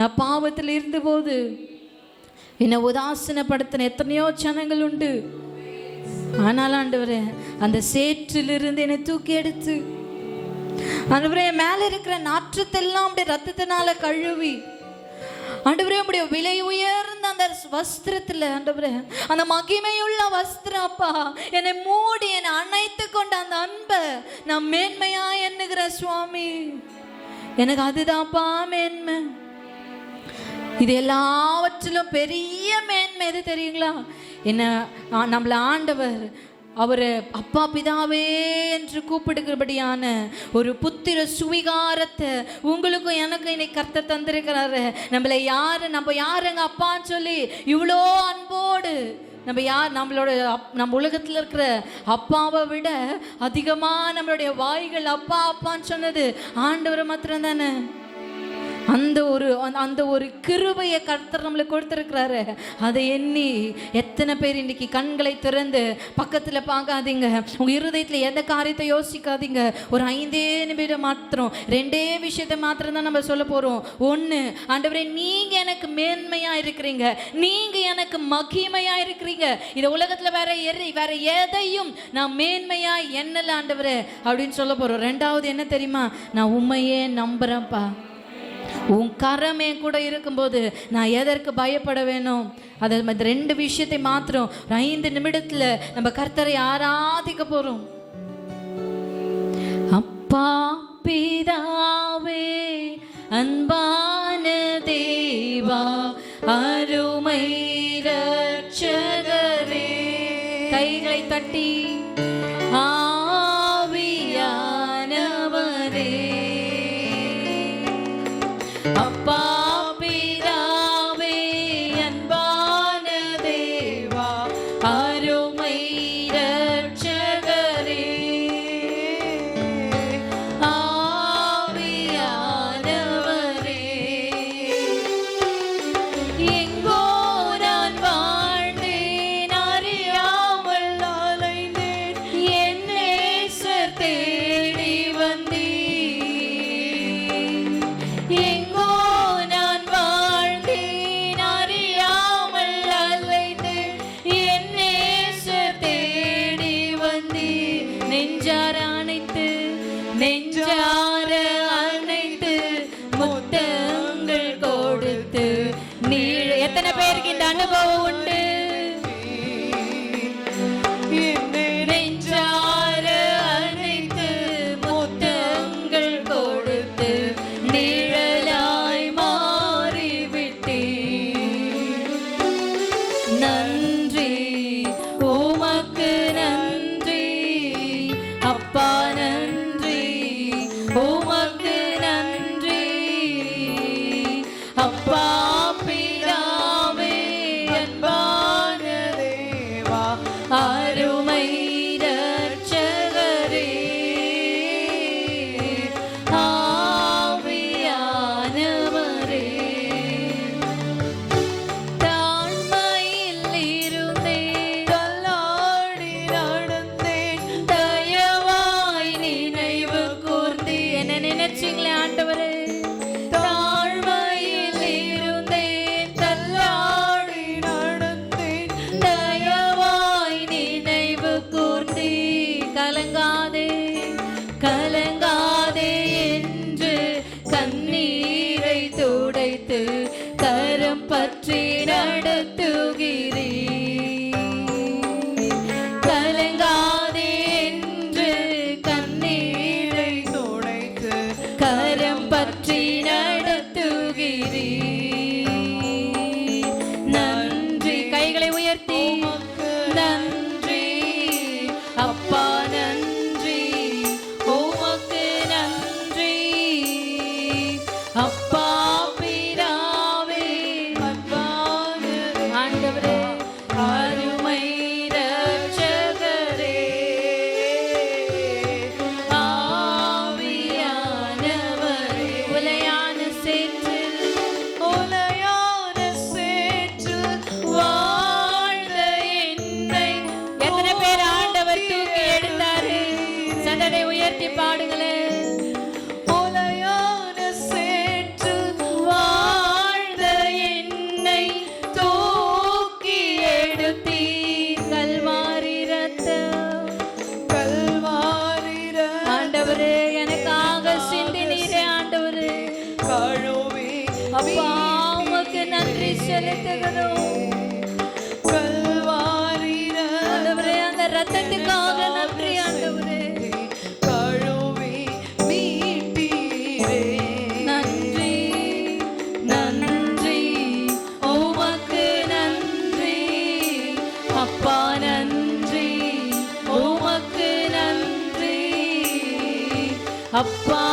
நான் பாவத்தில் இருந்தபோது என்னை உதாசனப்படுத்தின எத்தனையோ ஜனங்கள் உண்டு. ஆனால் ஆண்டவரே அந்த சேற்றிலிருந்து என்னை தூக்கி எடுத்து ஆண்டவரே மேலே மேல இருக்கிற நாற்றத்தெல்லாம் அப்படியே ரத்தத்தினால கழுவி ஆண்டவரே உடைய விலை உயர்ந்த அந்த வஸ்திரத்துல ஆண்டவரே அந்த மகிமையுள்ள வஸ்திரம் அப்பா என்னை மூடி என்னை அணைத்து கொண்ட அந்த அன்பை நான் மேன்மையா எண்ணுகிற சுவாமி. எனக்கு அதுதான்ப்பா மேன்மை. இது எல்லாவற்றிலும் பெரிய மேன்மை எது தெரியுங்களா? என்ன நம்மளை நம்மள ஆண்டவர் அவர் அப்பா பிதாவே என்று கூப்பிடுகிறபடியான ஒரு புத்திர சுவிகாரத்தை உங்களுக்கும் எனக்கும் இன்னைக்கு கர்த்த தந்திருக்கிறாரு. நம்மளை யாரு நம்ம யாருங்க அப்பான்னு சொல்லி இவ்வளோ அன்போடு நம்ம யார் நம்மளோட அப்- நம்ம உலகத்தில் இருக்கிற அப்பாவை விட அதிகமாக நம்மளுடைய வாய்கள் அப்பா அப்பான்னு சொன்னது ஆண்டவரை மாத்திரம் தானே அந்த ஒரு அந்த- அந்த ஒரு கிருபையை கர்த்தர் நம்மளுக்கு கொடுத்துருக்கிறாரு. அதை எண்ணி எத்தனை பேர் இன்னைக்கு கண்களை திறந்து பக்கத்தில் பார்க்காதீங்க. உங்கள் இருதயத்தில் எந்த காரியத்தை யோசிக்காதீங்க. ஒரு ஐந்தே நிமிடம் மாத்திரம் ரெண்டே விஷயத்தை மாத்திரம் தான் நம்ம சொல்ல போகிறோம் ஒன்று ஆண்டவரே நீங்கள் எனக்கு மேன்மையாக இருக்கிறீங்க. நீங்கள் எனக்கு மகிமையாக இருக்கிறீங்க. இந்த உலகத்தில் வேற எரி வேற எதையும் நான் மேன்மையாக என்னல ஆண்டவரே அப்படின்னு சொல்ல போகிறோம் ரெண்டாவது என்ன தெரியுமா? நான் உண்மையே நம்புகிறேன்ப்பா உன் கரம் என் கூட இருக்கும்போது நான் எதற்கு பயப்பட வேணும்? அதை ரெண்டு விஷயத்தை மாத்திரம் ஒரு ஐந்து நிமிடத்துல நம்ம கர்த்தரை ஆராதிக்க போறோம். அப்பா பிதாவே அன்பான தேவா அப்பா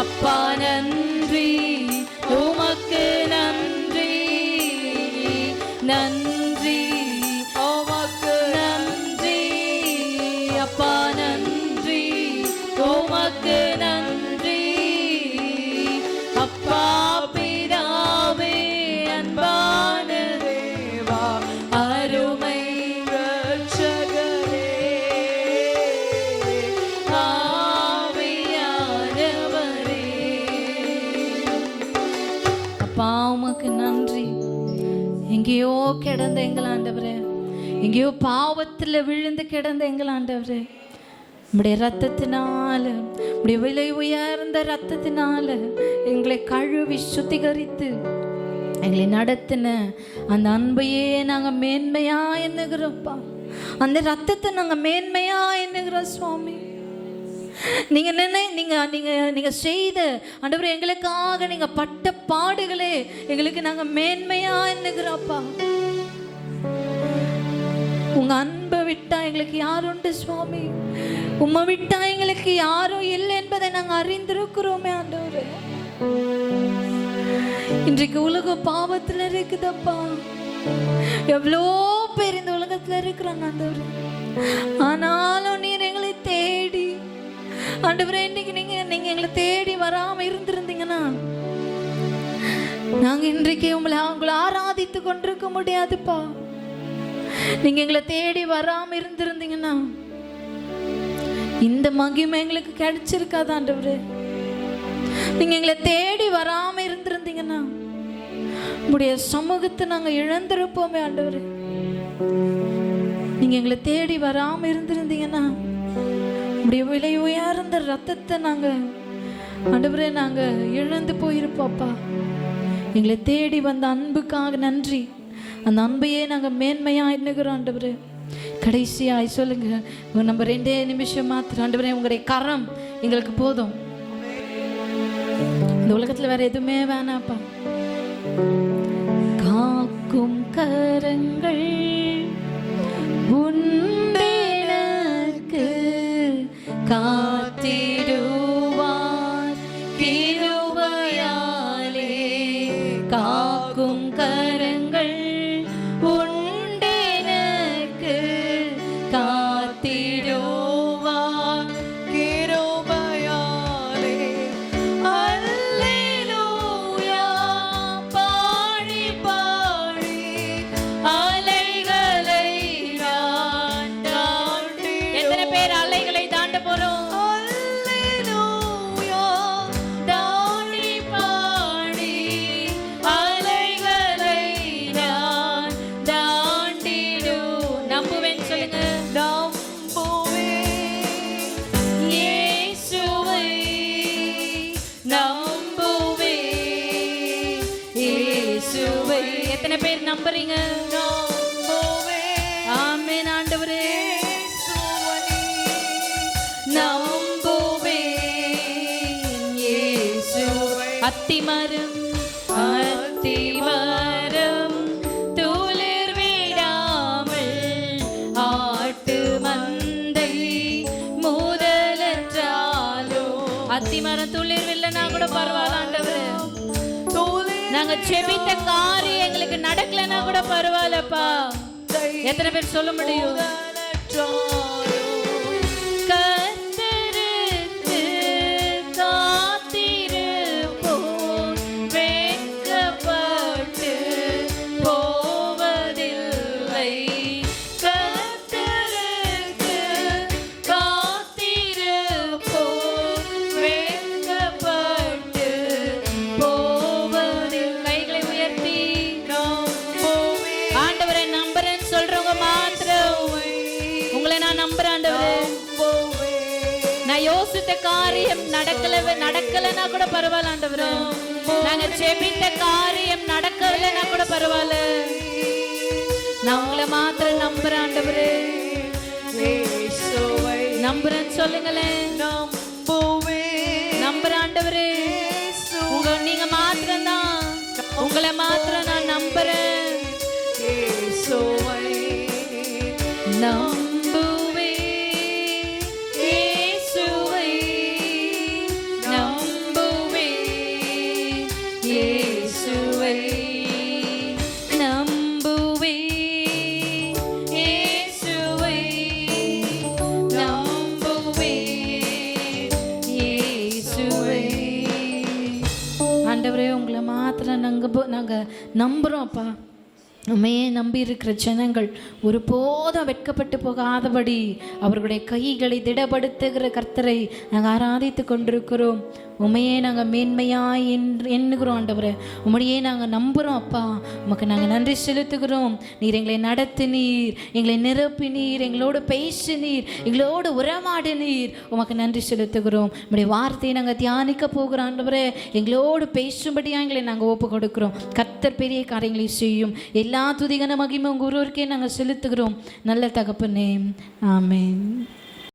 அப்பா நன்றி உமக்கு நன்றி நன்றி. கிடந்த எங்கள் ஆண்டவரே. எங்கேயோ பாவத்தில் விழுந்து கிடந்த எங்கள் ஆண்டவரே. உம்முடைய ரத்தத்தினால நம்முடைய விலை உயர்ந்த ரத்தத்தினால எங்களை கழுவி சுத்திகரித்து எங்களை நடத்தின அந்த அன்பையே நாங்கள் மேன்மையா எண்ணுகிறோம்ப்பா. அந்த ரத்தத்தை நாங்கள் மேன்மையா எண்ணுகிறோம் சுவாமி. நீங்க நினை நீங்க நீங்க நீங்க செய்த அண்டவர் எங்களுக்காக நீங்க பட்ட பாடுகளே எங்களுக்கு நாங்கள் மேன்மையா எண்ணுகிறோம்ப்பா. உங்க அன்பை விட்டா எங்களுக்கு யாருண்டு சுவாமி? உம்மை விட்டா எங்களுக்கு யாரும் இல்லை என்பதை நாங்கள் அறிந்திருக்கிறோமே ஆண்டவரே. இன்றைக்கு உலக பாவத்துல இருக்குதப்பா. எவ்வளோ பேர் இந்த உலகத்துல இருக்கிறாங்க ஆண்டவரே. ஆனாலும் நீர் எங்களை தேடி. ஆண்டவரே இன்னைக்கு நீங்க நீங்க எங்களை தேடி வராம இருந்திருந்தீங்கன்னா நாங்க இன்றைக்கு உங்களை அவங்களை ஆராதித்து கொண்டிருக்க முடியாதுப்பா. நீங்க எங்களை தேடி வராம இருந்திருந்தீங்கன்னா இந்த மகிமை எங்களுக்கு கிடைச்சிருக்காது ஆண்டவரே. நீங்க எங்களை தேடி வராம இருந்திருந்தீங்கன்னா உங்களுடைய சமூகத்தை நாங்க இழந்திருப்போமே ஆண்டவரே. நீங்க எங்களை தேடி வராம இருந்திருந்தீங்கன்னா உடைய விலை உயர்ந்த ரத்தத்தை நாங்க ஆண்டவரே நாங்க இழந்து போயிருப்போப்பா எங்களை தேடி வந்த அன்புக்காக நன்றி. அந்த அன்பையே நாங்க மேன்மையா எண்ணுகிறோம் ஆண்டவரே. கடைசியாய் சொல்லுங்க நம்ம ரெண்டே நிமிஷம் மாத்திரம். ஆண்டவரே உங்களுடைய கரம் எங்களுக்கு போதும். இந்த உலகத்துல வேற எதுவுமே வேணாப்பா. காக்கும் கரங்கள் உண்டெனக்கு காத்திடுவார். கிருபையாலே காக்கும் கரங்கள் அத்திமரம் அத்திமரம் துளிர் விடாமல் ஆட்டு மந்தை முதலற்றாலோ. அத்திமரம் துளிர் வில்லைனா கூட பரவாயில்ல ஆண்டவரே. நாங்க செபித்த காரியம் எங்களுக்கு நடக்கலைன்னா கூட பரவாயில்லப்பா. எத்தனை பேர் சொல்ல முடியும்? காரியம் நடக்கல நடக்கலைன்னா கூட பரவாயில்ல ஆண்டவரே. நாங்க செபித்த காரியம் நடக்கலைன்னா கூட பரவாயில்ல. நான் உங்களை மாத்திரம் நம்புறேன் ஆண்டவரே. நம்புறேன்னு சொல்லுங்களேன். நம்புறேன் ஆண்டவரே. உங்க நீங்க மாத்திரம் தான் உங்களை மாத்திரம் நான் நம்புறேன். நான் நம்புகிறோம் அப்பா. உண்மையே நம்பி இருக்கிற ஜனங்கள் ஒருபோதும் வெட்கப்பட்டு போகாதபடி அவர்களுடைய கைகளை திடப்படுத்துகிற கர்த்தரை நாங்கள் ஆராதித்து கொண்டிருக்கிறோம். உண்மையே நாங்கள் மேன்மையாய் என்று எண்ணுகிறோம் ஆண்டவரை. உம்மையே நாங்கள் நம்புகிறோம் அப்பா. உமக்கு நாங்கள் நன்றி செலுத்துகிறோம். நீர் எங்களை நடத்தினீர் எங்களை நிரப்பினீர் எங்களோடு பேசினீர் எங்களோடு உறவாடினீர். உமக்கு நன்றி செலுத்துகிறோம். உம்முடைய வார்த்தையை நாங்கள் தியானிக்க போகிறோம் ஆண்டவரை. எங்களோடு பேசும்படியாக எங்களை நாங்கள் ஒப்பு கொடுக்குறோம். கர்த்தர் பெரிய காரியங்களை செய்யும். எல்லா துதிகன மகிமை உங்கள் ஒருவருக்கே நாங்கள் செலுத்துகிறோம். நல்ல தகப்பனே. ஆமேன்.